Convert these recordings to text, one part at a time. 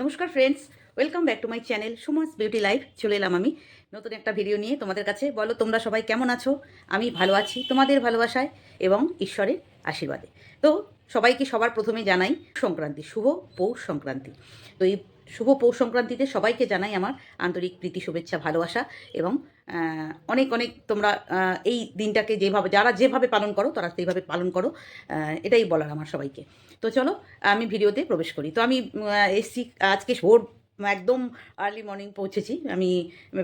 নমস্কার friends welcome back to my channel Suma's beauty life চলে এলাম আমি। নতুন একটা ভিডিও নিয়ে তোমাদের কাছে। বলো, তোমরা সবাই কেমন আছো? আমি ভালো আছি, তোমাদের ভালোবাসায় এবং ঈশ্বরের আশীর্বাদে। তো সবাইকে সবার প্রথমে জানাই, সংক্রান্তি শুভ, পৌষ সংক্রান্তি। তো এই শুভ পৌষ সংক্রান্তিতে সবাইকে জানাই আমার আন্তরিক প্রীতি, শুভেচ্ছা, ভালোবাসা এবং অনেক অনেক তোমরা এই দিনটাকে যেভাবে, যারা যেভাবে পালন করো, তারা সেইভাবে পালন করো এটাই বলার আমার সবাইকে। তো চলো, আমি ভিডিওতে প্রবেশ করি। তো আমি এসছি, আজকে ভোর, একদম আর্লি মর্নিং পৌঁছেছি। আমি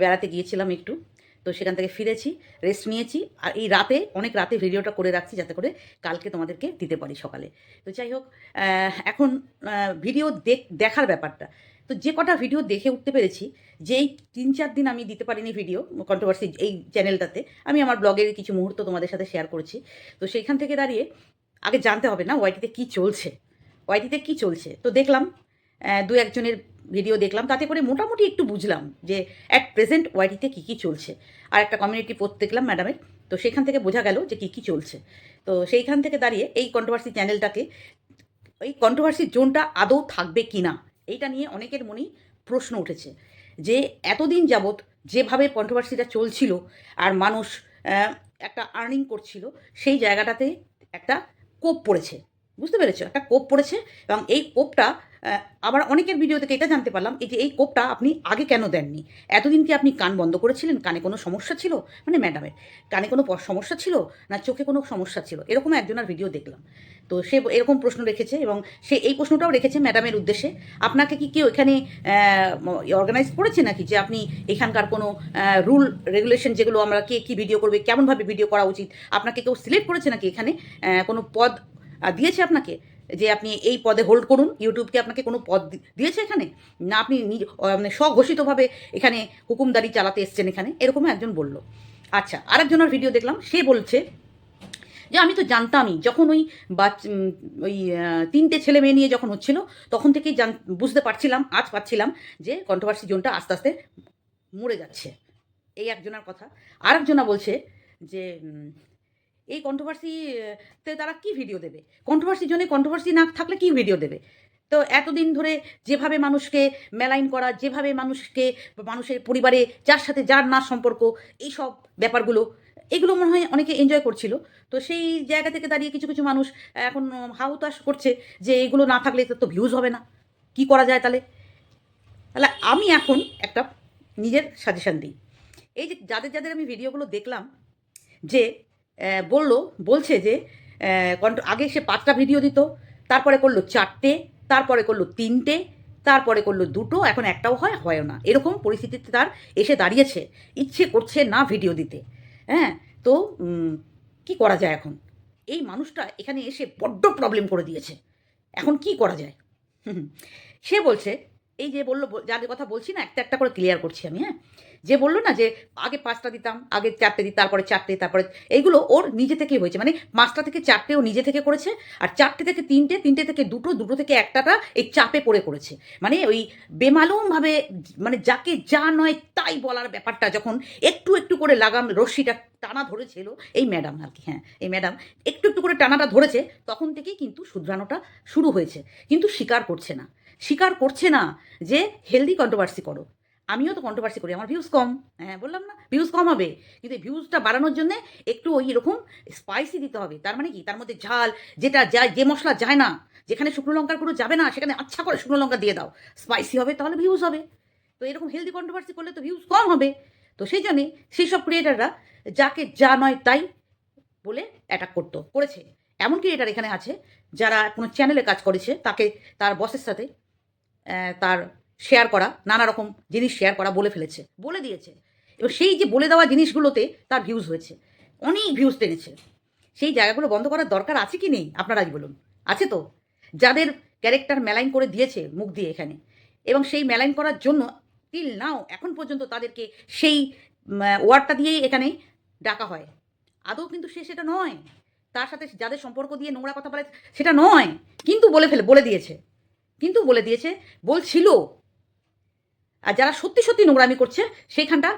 বেড়াতে গিয়েছিলাম একটু। তো সেখান থেকে ফিরেছি রেস্ট নিয়েছি। আর এই রাতে, অনেক রাতে ভিডিওটা করে রাখছি যাতে করে কালকে তোমাদেরকে দিতে পারি সকালে। তো যাই হোক এখন ভিডিও দেখ, দেখার ব্যাপারটা। তো যে কটা ভিডিও দেখে উঠতে পেরেছি, যে এই তিন চার দিন আমি দিতে পারিনি ভিডিও কন্ট্রোভার্সি এই চ্যানেলটাতে আমি আমার ব্লগের কিছু মুহূর্ত তোমাদের সাথে শেয়ার করেছি। তো সেইখান থেকে দাঁড়িয়ে, আগে জানতে হবে না ওয়াইটিতে কী চলছে? ওয়াইটিতে কী চলছে? তো দেখলাম দু একজনের ভিডিও দেখলাম, তাতে করে মোটামুটি একটু বুঝলাম যে অ্যাট প্রেজেন্ট ওয়াইটিতে কী কী চলছে। আর একটা কমিউনিটি পোস্ট দেখলাম ম্যাডামের তো সেখান থেকে বোঝা গেল যে কী কী চলছে। তো সেইখান থেকে দাঁড়িয়ে এই কন্ট্রোভার্সি চ্যানেলটাকে এই কন্ট্রোভার্সি জোনটা আদৌ থাকবে কি না এইটা নিয়ে অনেকের মনেই প্রশ্ন উঠেছে। যে এতদিন যাবৎ যেভাবে কন্ট্রোভার্সিটা চলছিল আর মানুষ একটা আর্নিং করছিল, সেই জায়গাটাতে একটা কোপ পড়েছে। বুঝতে পেরেছ? একটা কোপ পড়েছে এবং এই কোপটা আবার অনেকের ভিডিও থেকে এটা জানতে পারলাম এই যে এই কোপটা আপনি আগে কেন দেননি? এতদিন কি আপনি কান বন্ধ করেছিলেন? কানে কোনো সমস্যা ছিল? মানে ম্যাডামের, কানে কোনো সমস্যা ছিল? না চোখে কোনো সমস্যা ছিল? এরকম একজনের ভিডিও দেখলাম। তো সে এরকম প্রশ্ন রেখেছে এবং সে এই প্রশ্নটাও রেখেছে ম্যাডামের উদ্দেশ্যে। আপনাকে কি কেউ এখানে অর্গানাইজ করেছে নাকি যে আপনি এখানকার কোনো রুল রেগুলেশন যেগুলো আমরা কে কী ভিডিও করবে, কেমনভাবে ভিডিও করা উচিত? আপনাকে কেউ সিলেক্ট করেছে নাকি এখানে কোনো পদ দিয়েছে আপনাকে? যে আপনি এই পদে হোল্ড করুন ইউটিউবকে আপনাকে কোনো পদ দিয়েছে এখানে? না আপনি মানে স্বঘোষিতভাবে এখানে হুকুমদারি চালাতে এসছেন এখানে? এরকম একজন বলল। আচ্ছা আরেকজনের ভিডিও দেখলাম সে বলছে যে আমি তো জানতামই যখন ওই বাচ উম, ওই তিনটে ছেলে মেয়ে নিয়ে যখন হচ্ছিল তখন থেকেই জান বুঝতে পারছিলাম আজ পাচ্ছিলাম যে কন্ট্রোভার্সি জোনটা আস্তে আস্তে মরে যাচ্ছে। এই একজনের কথা। আরেকজনা বলছে যে এই কন্ট্রোভার্সিতে তারা কি ভিডিও দেবে? কন্ট্রোভার্সি জন্য কন্ট্রোভার্সি না থাকলে কি ভিডিও দেবে? তো এতদিন ধরে যেভাবে মানুষকে মেলাইন করা, যেভাবে মানুষকে, মানুষের পরিবারে যার সাথে যার না সম্পর্ক এই সব ব্যাপারগুলো, এগুলো মনে হয় অনেকে এনজয় করছিল। তো সেই জায়গা থেকে দাঁড়িয়ে কিছু কিছু মানুষ এখন হাউতাস করছে যে এগুলো না থাকলে তো ভিউজ হবে না। কি করা যায় তাহলে? তাহলে আমি এখন একটা নিজের সাজেশান দিই। এই যে যাদের যাদের আমি ভিডিওগুলো দেখলাম, যে বলল, বলছে যে আগে সে পাঁচটা ভিডিও দিত, তারপরে করল চারটে, তারপরে করল তিনটে, তারপরে করল দুটো, এখন একটাও হয়, হয়ও না। এরকম পরিস্থিতিতে তার এসে দাঁড়িয়েছে। ইচ্ছে করছে না ভিডিও দিতে। হ্যাঁ তো কি করা যায় এখন? এই মানুষটা এখানে এসে বড্ড প্রবলেম করে দিয়েছে। এখন কি করা যায়? সে বলছে এই যে বলল, বল- যাদের কথা বলছি না, একটা একটা করে ক্লিয়ার করছি আমি হ্যাঁ? যে বলল না যে, আগে পাঁচটা দিতাম, আগে চারটে দিই তারপরে চারটে, তারপরে এইগুলো ওর নিজে থেকেই হয়েছে। মানে পাঁচটা থেকে চারটে ও নিজে থেকে করেছে, আর চারটে থেকে তিনটে তিনটে থেকে দুটো দুটো থেকে একটাটা এই চাপে পড়ে করেছে মানে ওই বেমালুমভাবে মানে যাকে যা নয় তাই বলার ব্যাপারটা যখন একটু একটু করে লাগাম, রশ্মিটা টানা ধরেছিল, এই ম্যাডাম আর কি হ্যাঁ এই ম্যাডাম একটু একটু করে টানাটা ধরেছে, তখন থেকেই কিন্তু শুধরানোটা শুরু হয়েছে। কিন্তু স্বীকার করছে না। স্বীকার করছে না যে হেলদি কন্ট্রোভার্সি করো। আমিও তো কন্ট্রোভার্সি করি, আমার ভিউজ কম। হ্যাঁ বললাম না ভিউজ কম হবে। কিন্তু ভিউজটা বাড়ানোর জন্য একটু ওই এরকম স্পাইসি দিতে হবে। তার মানে কি? তার মধ্যে ঝাল, যেটা যায় যে মশলা যায় না, যেখানে শুকনো লঙ্কার গুঁড়ো যাবে না, সেখানে আচ্ছা করে শুকনো লঙ্কা দিয়ে দাও। স্পাইসি হবে, তাহলে ভিউজ হবে। তো এরকম হেলদি কন্ট্রোভার্সি করলে তো ভিউজ কম হবে। তো সেই জন্যে সেই সব ক্রিয়েটাররা যাকে যা নয় তাই বলে অ্যাটাক করতো, করেছে। এমন ক্রিয়েটার এখানে আছে, যারা কোনো চ্যানেলে কাজ করেছে, তাকে, তার বসের সাথে তার শেয়ার করা, নানা রকম জিনিস শেয়ার করা বলে ফেলেছে, বলে দিয়েছে। এবং সেই যে বলে দেওয়া জিনিসগুলোতে তার ভিউজ হয়েছে, অনেক ভিউজ টেনেছে। সেই জায়গাগুলো বন্ধ করার দরকার আছে কি নেই? আপনারাই বলুন। আছে তো? যাদের ক্যারেক্টার মেলাইন করে দিয়েছে মুখ দিয়ে এখানে। এবং সেই মেলাইন করার জন্য টিল নাও এখন পর্যন্ত তাদেরকে সেই ওয়ার্ডটা দিয়েই এখানে ডাকা হয়। আদৌ কিন্তু সে সেটা নয়। তার সাথে যাদের সম্পর্ক দিয়ে নোংরা কথা বলে, সেটা নয়। কিন্তু বলে ফেলে, বলে দিয়েছে। কিন্তু বলে দিয়েছে, বলছিল। আর যারা সত্যি সত্যি নোংরামি করছে, সেইখানটা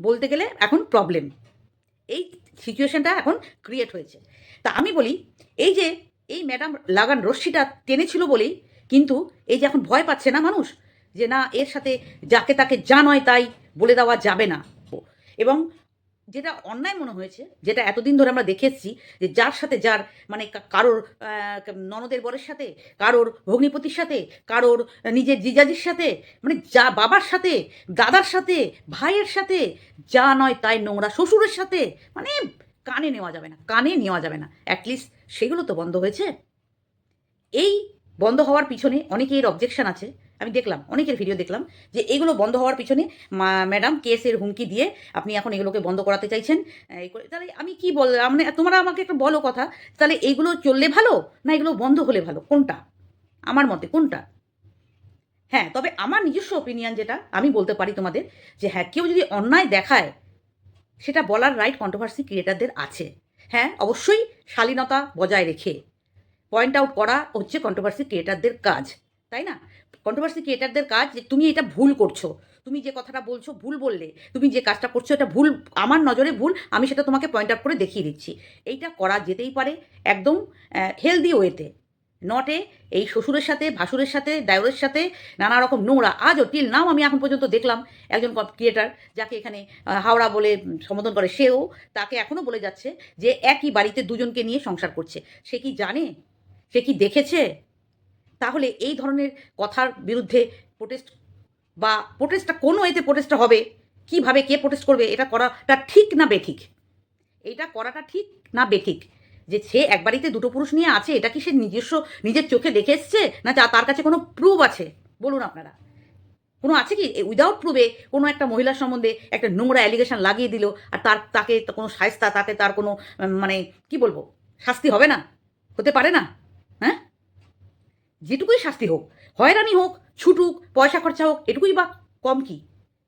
বলতে গেলে এখন প্রবলেম এই সিচুয়েশনটা এখন ক্রিয়েট হয়েছে। তা আমি বলি, এই যে, এই ম্যাডাম লাগান রশ্মিটা টেনেছিল বলেই, কিন্তু এই যে এখন ভয় পাচ্ছে না মানুষ? যে না, এর সাথে যাকে তাকে যা নয় তাই বলে দেওয়া যাবে না। এবং যেটা অন্যায় মনে হয়েছে, যেটা এতদিন ধরে আমরা দেখে এসেছি যে যার সাথে যার মানে কারোর ননদের বরের সাথে, কারোর ভগ্নিপতির সাথে, কারোর নিজের জিজাজির সাথে মানে যা বাবার সাথে, দাদার সাথে, ভাইয়ের সাথে, যা নয় তাই নোংরা শ্বশুরের সাথে মানে কানে নেওয়া যাবে না, কানে নেওয়া যাবে না। অ্যাটলিস্ট সেগুলো তো বন্ধ হয়েছে। এই বন্ধ হওয়ার পিছনে অনেকের অবজেকশন আছে। আমি দেখলাম, অনেকের ভিডিও দেখলাম যে এগুলো বন্ধ হওয়ার পিছনে ম্যাডাম কেসের হুমকি দিয়ে আপনি এখন এগুলোকে বন্ধ করাতে চাইছেন। এই করে, তাহলে আমি কি বল মানে তোমরা আমাকে একটা বলো কথা, তাহলে এইগুলো চললে ভালো না এগুলো বন্ধ হলে ভালো? কোনটা? আমার মতে কোনটা? হ্যাঁ তবে আমার নিজস্ব ওপিনিয়ন যেটা, আমি বলতে পারি তোমাদের যে হ্যাঁ কেউ যদি অন্যায় দেখায়, সেটা বলার রাইট কন্ট্রোভার্সি ক্রিয়েটারদের আছে। হ্যাঁ অবশ্যই শালীনতা বজায় রেখে পয়েন্ট আউট করা হচ্ছে কন্ট্রোভার্সি ক্রিয়েটারদের কাজ, তাই না? কন্ট্রোভার্সি ক্রিয়েটারদের কাজ যে তুমি এটা ভুল করছ। তুমি যে কথাটা বলছো, ভুল বললে। তুমি যে কাজটা করছ, এটা ভুল, আমার নজরে ভুল, আমি সেটা তোমাকে পয়েন্ট আউট করে দেখিয়ে দিচ্ছি। এইটা করা যেতেই পারে একদম হেলদি ওয়েতে নটে এই শ্বশুরের সাথে, ভাসুরের সাথে দায়রের সাথে, নানা রকম নোংরা। আজও টিল নাও আমি এখন পর্যন্ত দেখলাম একজন ক্রিয়েটার যাকে এখানে হাওড়া বলে সম্বোধন করে, সেও তাকে এখনও বলে যাচ্ছে যে একই বাড়িতে দুজনকে নিয়ে সংসার করছে। সে কি জানে? সে কি দেখেছে? তাহলে এই ধরনের কথার বিরুদ্ধে প্রোটেস্ট বা প্রোটেস্টটা কোনো এতে প্রোটেস্টটা হবে? কীভাবে কে প্রোটেস্ট করবে? এটা করাটা ঠিক না বেঠিক? এটা করাটা ঠিক না বেঠিক? যে সে এক বাড়িতে দুটো পুরুষ নিয়ে আছে, এটা কি সে নিজস্ব, নিজের চোখে দেখে এসছে? না তার কাছে কোনো প্রুফ আছে? বলুন আপনারা। কোনো আছে কি? উইদাউট প্রুভে কোনো একটা মহিলার সম্বন্ধে একটা নোংরা অ্যালিগেশন লাগিয়ে দিল, আর তার, তাকে কোনো সায়স্তা তাকে তার কোনো মানে কি বলব? শাস্তি হবে না? হতে পারে না? হ্যাঁ? যেটুকুই শাস্তি হোক, হয়রানি হোক, ছুটুক, পয়সা খরচা হোক, এটুকুই বা কম কি?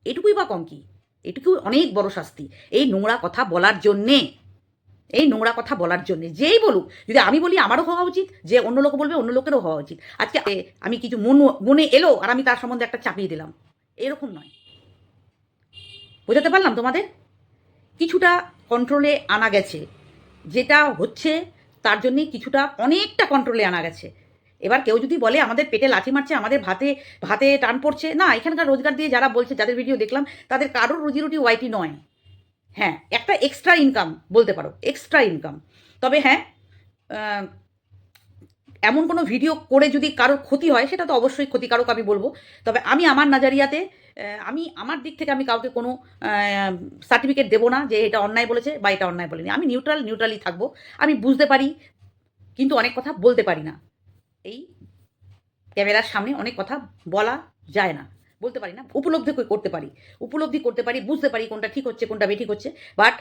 এটুকুই বা কম কি? এটুকু অনেক বড় শাস্তি। এই নোংরা কথা বলার জন্যে, এই নোংরা কথা বলার জন্য, যেই বলুক, যদি আমি বলি আমারও হওয়া উচিত, যে অন্য লোক বলবে অন্য লোকেরও হওয়া উচিত। আজকে আমি কিছু মন, মনে এলো আর আমি তার সম্বন্ধে একটা চাপিয়ে দিলাম। এরকম নয়। বোঝাতে পারলাম তোমাদের? কিছুটা কন্ট্রোলে আনা গেছে। যেটা হচ্ছে তার জন্যে কিছুটা, অনেকটা কন্ট্রোলে আনা গেছে। এবার কেউ যদি বলে আমাদের পেটে লাথি মারছে, আমাদের ভাতে ভাতে টান পড়ছে, না, এখানকার রোজগার দিয়ে যারা বলছে, যাদের ভিডিও দেখলাম, তাদের কারোর রুজি রুটি ওয়াইটি নয়। হ্যাঁ একটা এক্সট্রা ইনকাম বলতে পারো এক্সট্রা ইনকাম তবে হ্যাঁ এমন কোনো ভিডিও করে যদি কারোর ক্ষতি হয়, সেটা তো অবশ্যই ক্ষতিকারক আমি বলব। তবে আমি আমার নাজারিয়াতে আমি আমার দিক থেকে আমি কাউকে কোনো সার্টিফিকেট দেবো না যে এটা অন্যায় বলেছে বা এটা অন্যায় বলেনি। আমি নিউট্রাল নিউট্রালই থাকব। আমি বুঝতে পারি, কিন্তু অনেক কথা বলতে পারি না। এই ক্যামেরার সামনে অনেক কথা বলা যায় না। বলতে পারি না, উপলব্ধি করতে পারি। উপলব্ধি করতে পারি, বুঝতে পারি কোনটা ঠিক হচ্ছে, কোনটা বেঠিক হচ্ছে। বাট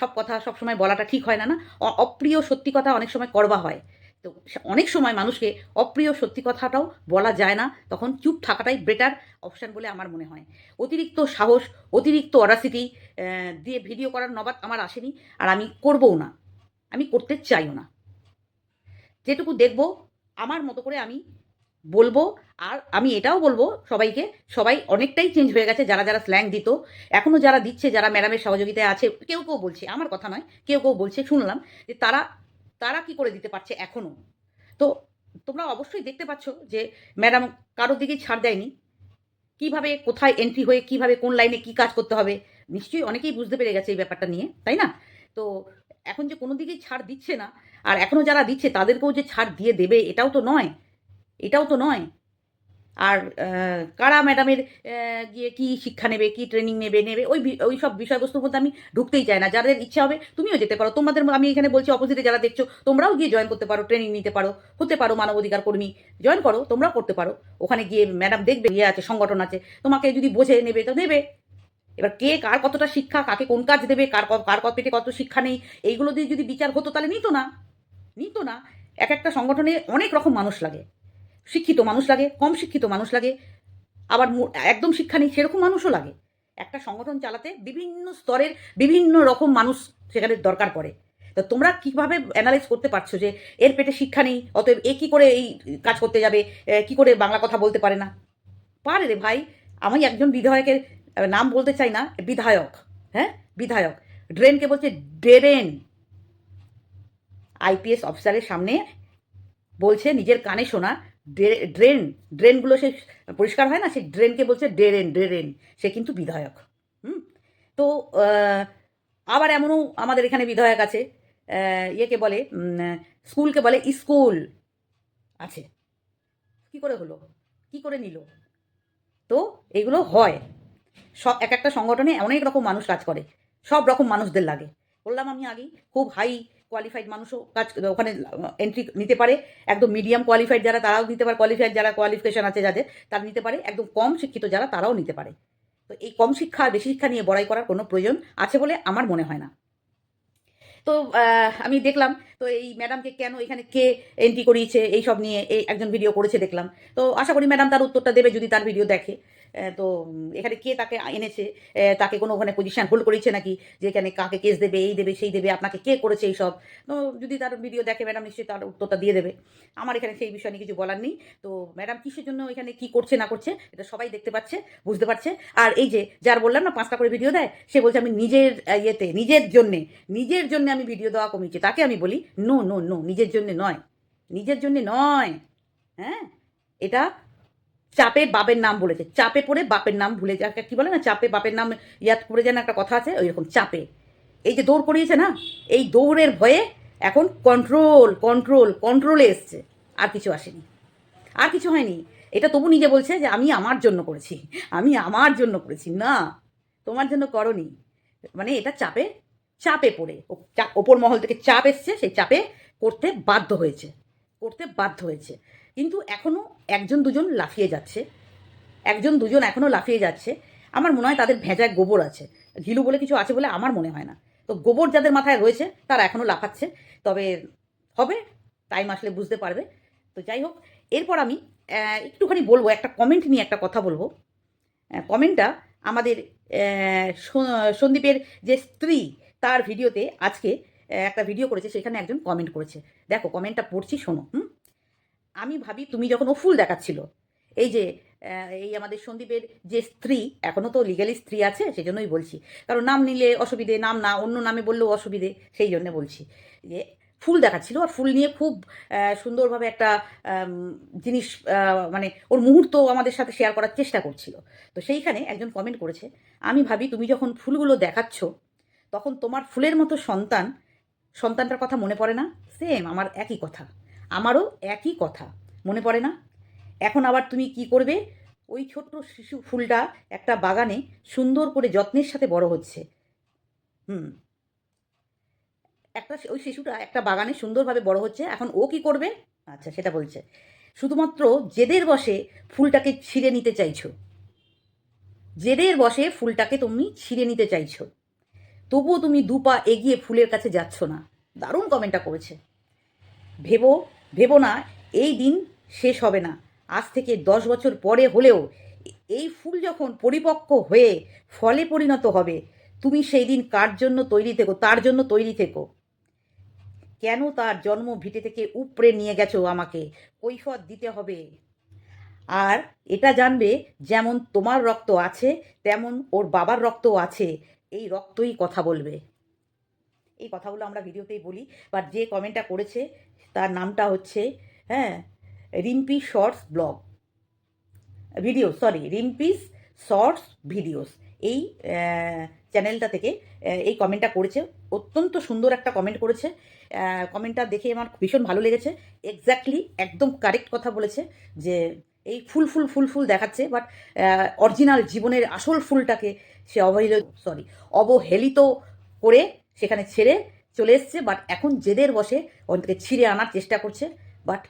সব কথা সব সময় বলাটা ঠিক হয় না না? অপ্রিয় সত্যি কথা অনেক সময় করবা হয়। তো অনেক সময় মানুষকে অপ্রিয় সত্যি কথাটাও বলা যায় না, তখন চুপ থাকাটাই বেটার অপশান বলে আমার মনে হয়। অতিরিক্ত সাহস, অতিরিক্ত অরাসিটি দিয়ে ভিডিও করার নবাদ আমার আসেনি, আর আমি করবও না। আমি করতে চাইও না। যেটুকু দেখব আমার মতো করে আমি বলব, আর আমি এটাও বলব সবাইকে, সবাই অনেকটাই চেঞ্জ হয়ে গেছে, যারা যারা স্ল্যাং দিত। এখনও যারা দিচ্ছে, যারা ম্যাডামের সহযোগিতায় আছে, কেউ কেউ বলছে, আমার কথা নয়, কেউ কেউ বলছে, শুনলাম যে তারা তারা কি করে দিতে পারছে এখনও তো তোমরা অবশ্যই দেখতে পাচ্ছ যে ম্যাডাম কারোর দিকেই ছাড় দেয়নি। কীভাবে, কোথায় এন্ট্রি হয়ে, কীভাবে, কোন লাইনে কি কাজ করতে হবে, নিশ্চয়ই অনেকেই বুঝতে পেরে গেছে এই ব্যাপারটা নিয়ে, তাই না? তো এখন যে কোনো দিকেই ছাড় দিচ্ছে না আর এখনও যারা দিচ্ছে তাদেরকেও যে ছাড় দিয়ে দেবে, এটাও তো নয়। এটাও তো নয়। আর কারা ম্যাডামের গিয়ে কি শিক্ষা নেবে, কি ট্রেনিং নেবে নেবে, ওই ওই সব বিষয়বস্তুর মধ্যে আমি ঢুকতেই চাই না। যাদের ইচ্ছা হবে তুমিও যেতে পারো। তোমাদের আমি এখানে বলছি অপোজিটে যারা দেখছ, তোমরাও গিয়ে জয়েন করতে পারো ট্রেনিং নিতে পারো। হতে পারো মানবাধিকার কর্মী। জয়েন করো, তোমরাও করতে পারো। ওখানে গিয়ে ম্যাডাম দেখবে ইয়ে আছে, সংগঠন আছে। তোমাকে যদি বোঝে, নেবে, তো নেবে। এবার কে কার কতটা শিক্ষা, কাকে কোন কাজ দেবে, কার কার পেটে কত শিক্ষা নেই, এইগুলো দিয়ে যদি বিচার হতো তাহলে নিত না। নিত না এক একটা সংগঠনে অনেক রকম মানুষ লাগে। শিক্ষিত মানুষ লাগে, কম শিক্ষিত মানুষ লাগে, আবার একদম শিক্ষা নেই, সেরকম মানুষও লাগে। একটা সংগঠন চালাতে বিভিন্ন স্তরের বিভিন্ন রকম মানুষ সেখানে দরকার পড়ে। তো তোমরা কীভাবে অ্যানালাইজ করতে পারছ যে এর পেটে শিক্ষা নেই, অতএব এ কী করে এই কাজ করতে যাবে কি করে বাংলা কথা বলতে পারে না? পারে রে ভাই, আমি একজন বিধায়কের নাম বলতে চাই না, বিধায়ক হ্যাঁ? বিধায়ক। ড্রেনকে বলছে ড্রেন। আইপিএস অফিসারের সামনে বলছে, নিজের কানে শোনা ড্রেন, ড্রেনগুলো সে পরিষ্কার হয় না? সেই ড্রেনকে বলছে, ড্রেন ড্রেন, সে কিন্তু বিধায়ক। হুম? তো আবার এমনও আমাদের এখানে বিধায়ক আছে ইয়েকে বলে স্কুলকে বলে স্কুল আছে। কি করে হলো? কি করে নিল? তো, এগুলো হয়। সব, এক একটা সংগঠনে অনেক রকম মানুষ কাজ করে। সব রকম মানুষদের লাগে। বললাম আমি আগেই, খুব হাই কোয়ালিফাইড মানুষও কাজ, ওখানে এন্ট্রি নিতে পারে। একদম মিডিয়াম কোয়ালিফাইড যারা, তারাও নিতে পারে। কোয়ালিফাইড যারা কোয়ালিফিকেশন আছে যাদের, তারা নিতে পারে। একদম কম শিক্ষিত যারা, তারাও নিতে পারে। তো এই কম শিক্ষা, বেশি শিক্ষা নিয়ে বড়াই করার কোনো প্রয়োজন আছে বলে আমার মনে হয় না। তো আমি দেখলাম, তো এই ম্যাডামকে কেন এখানে কে এন্ট্রি করিয়েছে এই সব নিয়ে, এই একজন ভিডিও করেছে দেখলাম। তো আশা করি ম্যাডাম তার উত্তরটা দেবে, যদি তার ভিডিও দেখে। তো, এখানে কে তাকে এনেছে? তাকে কোনো ওখানে পজিশন হোল্ড করেছে নাকি? যে এখানে কাকে কেস দেবে, এই দেবে, সেই দেবে, আপনাকে কে করেছে এইসব? তো, যদি তার ভিডিও দেখে ম্যাডাম নিশ্চয়ই তার উত্তরটা দিয়ে দেবে। আমার এখানে সেই বিষয় নিয়ে কিছু বলার নেই। তো ম্যাডাম কিসের জন্য এখানে কি করছে, না করছে, এটা সবাই দেখতে পাচ্ছে, বুঝতে পারছে। আর এই যে, যার বললাম না, পাঁচটা করে ভিডিও দেয়, সে বলছে, আমি নিজের ইয়েতে, নিজের জন্যে, নিজের জন্য আমি ভিডিও দেওয়া কমিয়েছি। তাকে আমি বলি নো নো নো নিজের জন্য নয়। নিজের জন্য নয়। হ্যাঁ? এটা চাপে বাপের নাম বলেছে। চাপে পড়ে বাপের নাম ভুলে যা কি বলে না? চাপে বাপের নাম ইয়াদ করে যেন একটা কথা আছে, ওই রকম চাপে। এই যে দৌড় করিয়েছে না? এই দৌড়ের ভয়ে এখন কন্ট্রোল কন্ট্রোল কন্ট্রোলে এসছে। আর কিছু আসেনি। আর কিছু হয়নি। এটা তবু নিজে বলছে যে, আমি আমার জন্য করেছি। আমি আমার জন্য করেছি। না, তোমার জন্য করনি। মানে এটা চাপে চাপে পড়ে। ওপর মহল থেকে চাপ এসছে, সেই চাপে করতে বাধ্য হয়েছে। করতে বাধ্য হয়েছে। কিন্তু এখনও একজন দুজন লাফিয়ে যাচ্ছে। একজন দুজন এখনও লাফিয়ে যাচ্ছে। আমার মনে হয় তাদের ভেজায় গোবর আছে। ঘিলু বলে কিছু আছে বলে আমার মনে হয় না। তো গোবর যাদের মাথায় রয়েছে, তারা এখনও লাফাচ্ছে। তবে হবে টাইম আসলে বুঝতে পারবে। তো যাই হোক, এরপর আমি একটুখানি বলব, একটা কমেন্ট নিয়ে একটা কথা বলব। কমেন্টটা আমাদের সন্দীপের যে স্ত্রী, তার ভিডিওতে আজকে একটা ভিডিও করেছে, সেখানে একজন কমেন্ট করেছে। দেখো কমেন্টটা পড়ছি, শোনো, হুম? আমি ভাবি তুমি যখন ও ফুল দেখাচ্ছিল। এই যে এই আমাদের সন্দীপের যে স্ত্রী এখনও তো লিগালি স্ত্রী আছে সেই জন্যই বলছি। কারণ নাম নিলে অসুবিধে, নাম না, অন্য নামে বললেও অসুবিধে, সেই জন্য বলছি। যে ফুল দেখাচ্ছিল আর ফুল নিয়ে খুব সুন্দরভাবে একটা জিনিস মানে ওর মুহূর্ত আমাদের সাথে শেয়ার করার চেষ্টা করছিল। তো সেইখানে একজন কমেন্ট করেছে, আমি ভাবি তুমি যখন ফুলগুলো দেখাচ্ছ, তখন তোমার ফুলের মতো সন্তান, সন্তানটার কথা মনে পড়ে না? সেম আমার একই কথা। আমারও একই কথা। মনে পড়ে না? এখন আবার তুমি কি করবে? ওই ছোট্ট শিশু ফুলটা একটা বাগানে সুন্দর করে যত্নের সাথে বড় হচ্ছে। হুম। একটা ওই শিশুটা একটা বাগানে সুন্দরভাবে বড় হচ্ছে। এখন ও কি করবে? আচ্ছা সেটা বলছে। শুধুমাত্র জেদের বসে ফুলটাকে ছিঁড়ে নিতে চাইছো। জেদের বসে ফুলটাকে তুমি ছিঁড়ে নিতে চাইছো। তবুও তুমি দুপা এগিয়ে ফুলের কাছে যাচ্ছ না। দারুণ কমেন্টটা করেছে। ভেবো ভেবো না, এই দিন শেষ হবে না। আজ থেকে দশ বছর পরে হলেও এই ফুল যখন পরিপক্ক হয়ে ফলে পরিণত হবে, তুমি সেই দিন কার জন্য তৈরি থেকো, তার জন্য তৈরি থেকো। কেন তার জন্ম ভিটে থেকে উপড়ে নিয়ে গেছো আমাকে? কৈফত দিতে হবে। আর এটা জানবে যেমন তোমার রক্ত আছে, তেমন ওর বাবার রক্তও আছে। এই রক্তই কথা বলবে। এই কথাগুলো আমরা ভিডিওতেই বলি বাট যে কমেন্টটা করেছে, তার নামটা হচ্ছে হ্যাঁ Rimpi shorts blog. Video sorry Rimpi's shorts videos. এই চ্যানেলটা থেকে এই কমেন্টটা করেছে। অত্যন্ত সুন্দর একটা কমেন্ট করেছে। কমেন্টটা দেখে আমার ভীষণ ভালো লেগেছে। এক্স্যাক্টলি একদম কারেক্ট কথা বলেছে যে, এই ফুল ফুল ফুল ফুল দেখাচ্ছে বাট অরিজিনাল জীবনের আসল ফুলটাকে সে অবহেলিত সরি অবহেলিত করে সেখানে ছেড়ে চলে এসছে বাট এখন জেদের বসে ওখান থেকে ছিঁড়ে আনার চেষ্টা করছে বাট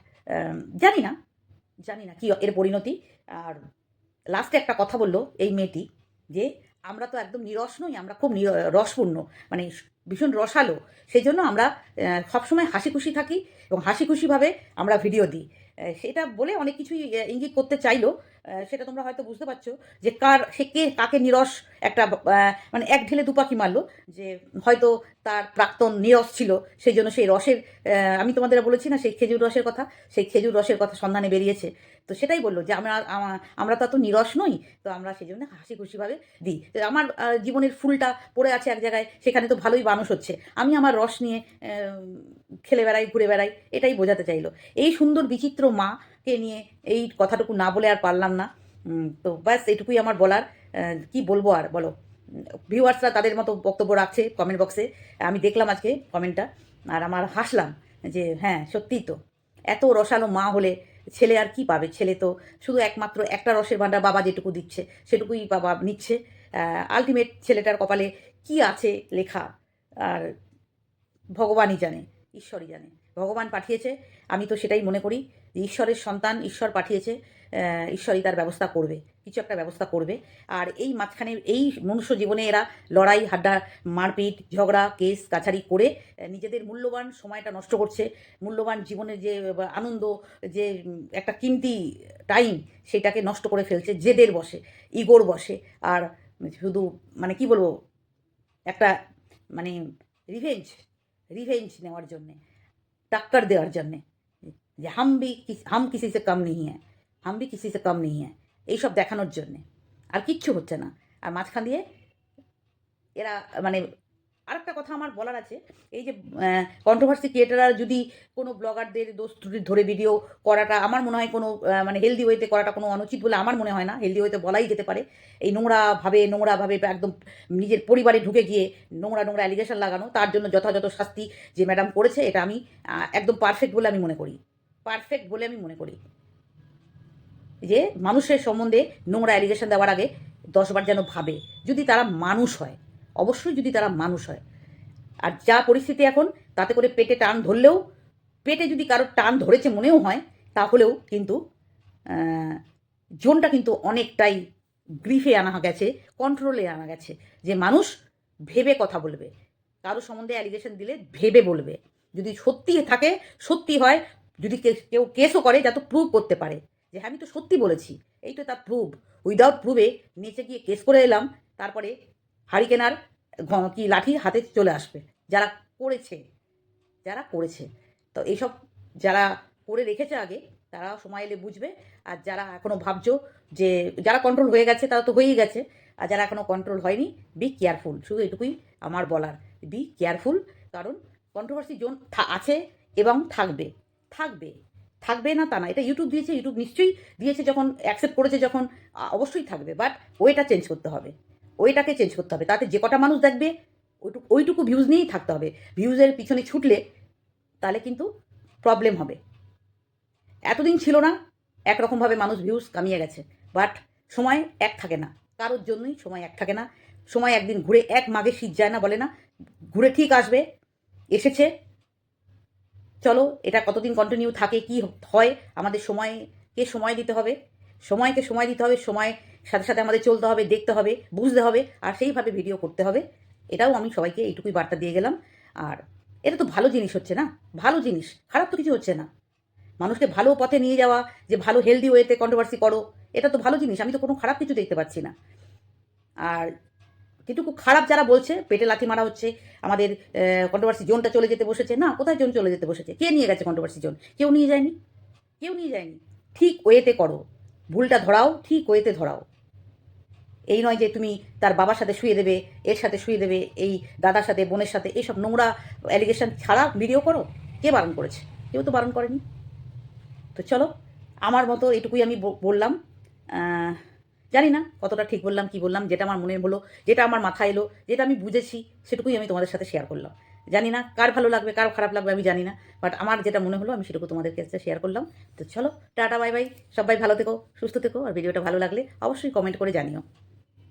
জানি না জানি না কি এর পরিণতি। আর লাস্টে একটা কথা বলল এই মেয়েটি, যে আমরা তো একদম নিরস নই, আমরা খুব রসপূর্ণ মানে ভীষণ রসালো সেই জন্য আমরা সবসময় হাসি খুশি থাকি এবং হাসি খুশিভাবে আমরা ভিডিও দিই। সেটা বলে অনেক কিছুই ইঙ্গিত করতে চাইলো সেটা তোমরা হয়তো বুঝতে পারছ যে কার, সে কে, কাকে নিরস একটা মানে এক ঢেলে দুপাখি মারলো, যে হয়তো তার প্রাক্তন নিরস ছিল, সেই জন্য সেই রসের আমি তোমাদের বলেছি না সেই খেজুর রসের কথা, সেই খেজুর রসের কথা সন্ধানে বেরিয়েছে। তো সেটাই বলল যে আমরা আমরা তো এত নিরস নই, তো আমরা সেই জন্য হাসি খুশিভাবে দিই আমার জীবনের ফুলটা পড়ে আছে এক জায়গায়, সেখানে তো ভালোই মানুষ হচ্ছে। আমি আমার রস নিয়ে খেলে বেড়াই, ঘুরে বেড়াই, এটাই বোঝাতে চাইলো। এই সুন্দর বিচিত্র মা নিয়ে এই কথাটুকু না বলে আর পারলাম না। তো ব্যাস এইটুকুই আমার বলার। কি বলব আর বলো। ভিউয়ার্সরা তাদের মতো বক্তব্য রাখছে কমেন্ট বক্সে আমি দেখলাম আজকে কমেন্টটা আর আমার হাসলাম যে হ্যাঁ সত্যিই তো। এত রসালো মা হলে ছেলে আর কি পাবে? ছেলে তো শুধু একমাত্র একটা রসের ভাণ্ডার বাবা যেটুকু দিচ্ছে, সেটুকুই বাবা নিচ্ছে। আলটিমেট ছেলেটার কপালে কি আছে লেখা? আর ভগবানই জানে, ঈশ্বরই জানে। ভগবান পাঠিয়েছে, আমি তো সেটাই মনে করি। ঈশ্বরের সন্তান, ঈশ্বর পাঠিয়েছে ঈশ্বরই তার ব্যবস্থা করবে, কিছু একটা ব্যবস্থা করবে। আর এই মাঝখানে, এই মনুষ্য জীবনে এরা লড়াই, হাড্ডা, মারপিট, ঝগড়া, কেস, কাছারি করে নিজেদের মূল্যবান সময়টা নষ্ট করছে। মূল্যবান জীবনের যে আনন্দ, যে একটা কিমতি টাইম সেটাকে নষ্ট করে ফেলছে, জেদের বসে, ইগোর বসে। আর শুধু মানে কি বলব, একটা মানে রিভেঞ্জ রিভেঞ্জ নেওয়ার জন্যে, টাক্কার দেওয়ার জন্যে। যে হাম কিস- হাম কিসি সে কম নেই হ্যাঁ হাম ভি কিসি সে কম নেই হ্যাঁ এইসব দেখানোর জন্যে। আর কিচ্ছু হচ্ছে না। আর মাঝখান দিয়ে এরা মানে আরেকটা কথা আমার বলার আছে, এই যে কন্ট্রোভার্সি ক্রিয়েটাররা যদি কোনো ব্লগারদের দোষ ত্রুটি ধরে ভিডিও করাটা, আমার মনে হয় কোনো মানে হেলদি ওয়েতে করাটা কোনো অনুচিত বলে আমার মনে হয় না। হেলদি ওয়েতে বলাই যেতে পারে। এই নোংরাভাবে নোংরাভাবে একদম নিজের পরিবারে ঢুকে গিয়ে নোংরা নোংরা অ্যালিগেশন লাগানো, তার জন্য যথাযথ শাস্তি যে ম্যাডাম করেছে, এটা আমি একদম পারফেক্ট বলে আমি মনে করি। পারফেক্ট বলে আমি মনে করি। যে মানুষের সম্বন্ধে নোংরা অ্যালিগেশন দেওয়ার আগে দশবার যেন ভাবে। যদি তারা মানুষ হয়, অবশ্যই যদি তারা মানুষ হয়। আর যা পরিস্থিতি এখন, তাতে করে পেটে টান ধরলেও, পেটে যদি কারোর টান ধরেছে মনেও হয়, তাহলেও কিন্তু জোনটা কিন্তু অনেকটাই গ্রিফে আনা গেছে কন্ট্রোলে আনা গেছে। যে মানুষ ভেবে কথা বলবে। কারও সম্বন্ধে অ্যালিগেশন দিলে ভেবে বলবে। যদি সত্যি থাকে, সত্যি হয় যদি কেউ কেসও করে, যা তো প্রুভ করতে পারে। যে হ্যাঁ আমি তো সত্যি বলেছি। এই তো তার প্রুভ উইদাউট প্রুভে নিচে গিয়ে কেস করে এলাম, তারপরে হারিকেনার কি লাঠি হাতে চলে আসবে। যারা করেছে যারা করেছে। তো এইসব যারা করে রেখেছে আগে, তারা সময় এলে বুঝবে। আর যারা এখনও ভাবছ যে, যারা কন্ট্রোল হয়ে গেছে, তারা তো হয়েই গেছে। আর যারা এখনও কন্ট্রোল হয়নি বি কেয়ারফুল শুধু এটুকুই আমার বলার। বি কেয়ারফুল কারণ কন্ট্রোভার্সি জোন আছে এবং থাকবে। থাকবে। থাকবে না তা না, এটা ইউটিউব দিয়েছে ইউটিউব নিশ্চয়ই দিয়েছে যখন অ্যাকসেপ্ট করেছে যখন অবশ্যই থাকবে বাট ওইটা চেঞ্জ করতে হবে। ওইটাকে চেঞ্জ করতে হবে, তাতে যে কটা মানুষ দেখবে, ওইটুকু ওইটুকু ভিউজ নিয়েই থাকতে হবে। ভিউজের পিছনে ছুটলে, তাহলে কিন্তু প্রবলেম হবে। এতদিন ছিল না, একরকমভাবে মানুষ ভিউজ কামিয়ে গেছে বাট সময় এক থাকে না। কারোর জন্যই সময় এক থাকে না। সময় একদিন ঘুরে এক মাগে শীত যায় না বলে না, ঘুরে ঠিক আসবে, এসেছে চলো, এটা কতদিন কন্টিনিউ থাকে, কি হয়, আমাদের সময়কে সময় দিতে হবে। সময়কে সময় দিতে হবে, সময় সাথে সাথে আমাদের চলতে হবে, দেখতে হবে, বুঝতে হবে, আর সেইভাবে ভিডিও করতে হবে। এটাও আমি সবাইকে এইটুকুই বার্তা দিয়ে গেলাম। আর এটা তো ভালো জিনিস হচ্ছে না? ভালো জিনিস, খারাপ তো কিছু হচ্ছে না। মানুষকে ভালো পথে নিয়ে যাওয়া, যে ভালো হেলদি ওয়েতে কন্ট্রোভার্সি করো, এটা তো ভালো জিনিস, আমি তো কোনো খারাপ কিছু দেখতে পাচ্ছি না। আর কিন্তু খুব খারাপ যারা বলছে, পেটে লাথি মারা হচ্ছে, আমাদের কন্ট্রোভার্সি জোনটা চলে যেতে বসেছে। না, কোথায় জোন চলে যেতে বসেছে? কে নিয়ে গেছে কন্ট্রোভার্সি জোন? কেউ নিয়ে যায়নি? কেউ নিয়ে যায়নি। ঠিক ওয়েতে করো। ভুলটা ধরাও, ঠিক ওয়েতে ধরাও। এই নয় যে তুমি তার বাবার সাথে শুয়ে দেবে, এর সাথে শুয়ে দেবে, এই দাদার সাথে, বোনের সাথে এইসব নোংরা অ্যালিগেশন ছাড়া ভিডিও করো? কে বারণ করেছে? কেউ তো বারণ করেনি। তো চলো, আমার মতো এটুকুই আমি বললাম। জানি না কতটা ঠিক বললাম, কি বললাম, যেটা আমার মনে হলো, যেটা আমার মাথায় এলো, যেটা আমি বুঝেছি, সেটুকুই আমি তোমাদের সাথে শেয়ার করলাম। জানি না কার ভালো লাগবে, কার খারাপ লাগবে, আমি জানি না বাট আমার যেটা মনে হলো, আমি সেটুকু তোমাদের কাছে শেয়ার করলাম। তো চলো, টাটা বাই বাই সবাই ভালো থেকো, সুস্থ থেকো, আর ভিডিওটা ভালো লাগলে অবশ্যই কমেন্ট করে জানিও।